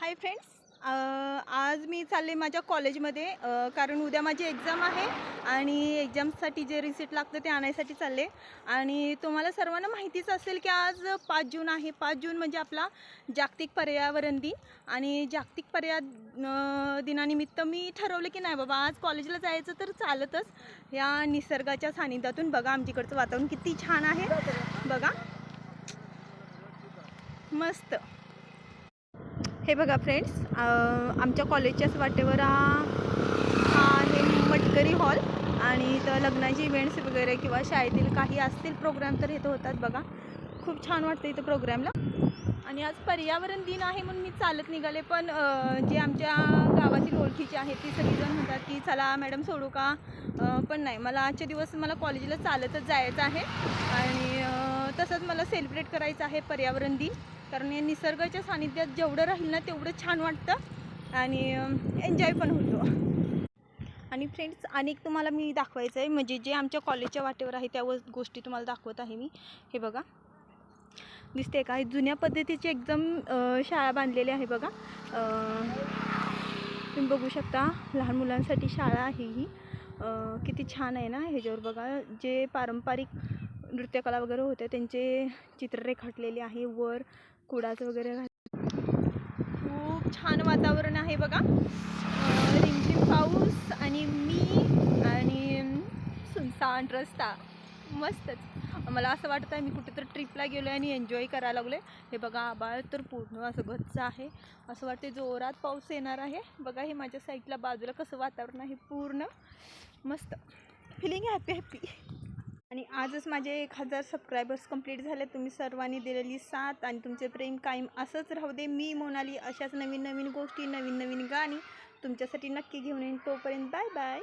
Hi friends आज मी चालले माझ्या कॉलेजमध्ये. कारण उद्या माझी एक्झाम आहे आणि एक्झामसाठी जे रिसिट लागतं ते आणायसाठी चालले. आणि तुम्हाला सर्वांना माहितीच असेल की आज पाच जून आहे. पाच जून म्हणजे आपला जागतिक पर्यावरण दिन. आणि जागतिक पर्या दिनानिमित्त मी ठरवलं की नाही बाबा आज कॉलेजला जायचं तर चालतच. या निसर्गाच्या सानिध्यातून बघा आमच्याकडचं वातावरण किती छान आहे. बघा. मस्त. हे बघा फ्रेंड्स आमच्या कॉलेजच्याच वाटेवर हा हा आहे मटकरी हॉल आणि इथं लग्नाचे इव्हेंट्स वगैरे किंवा शाळेतील काही असतील प्रोग्राम तर इथं होतात बघा. खूप छान वाटतं इथं प्रोग्रामला आणि आज पर्यावरण दिन आहे म्हणून मी चालत निघाले पण जे आमच्या गावातील ओळखीचे आहेत ती सगळीजण म्हणतात की चला मॅडम सोडू का? पण नाही मला आजचे दिवस मला कॉलेजला चालतच जायचं आहे. आणि तसंच मला सेलिब्रेट करायचं आहे पर्यावरण दिन. कारण या निसर्गाच्या सानिध्यात जेवढं राहील ना तेवढं छान वाटतं आणि एन्जॉय पण होतो. आणि फ्रेंड्स अनेक तुम्हाला मी दाखवायचं आहे म्हणजे जे आमच्या कॉलेजच्या वाटेवर आहे त्या गोष्टी तुम्हाला दाखवत आहे मी. हे बघा. दिसते का? जुन्या पद्धतीची एकदम शाळा बांधलेली आहे बघा. तुम्ही बघू शकता लहान मुलांसाठी शाळा आहे ही. किती छान आहे ना ह्याच्यावर बघा. जे पारंपरिक नृत्यकला वगैरे होते त्यांचे चित्र रेखाटलेले आहे. वर कुडाचं वगैरे घाल खूप छान वातावरण आहे बघा. रिमझिम पाऊस आणि मी आणि सुनसान रस्ता. मस्तच. मला असं वाटतं आहे मी कुठेतरी ट्रिपला गेलो आहे आणि एन्जॉय करायला लागलो हे बघा आबाळ तर पूर्ण असं गच्चं आहे. असं वाटते जोरात पाऊस येणार आहे. बघा हे माझ्या साईडला बाजूला कसं वातावरण आहे पूर्ण. मस्त. फिलिंग हॅपी हॅपी आणि आजच माझे एक हजार सबस्क्रायबर्स कंप्लीट झाले. तुम्ही सर्वांनी दिलेली साथ आणि तुमचे प्रेम कायम असंच राहू दे. मी मोनाली अशाच नवीन नवीन गोष्टी नवीन नवीन गाणी तुमच्यासाठी नक्की घेऊन येईन. तोपर्यंत बाय बाय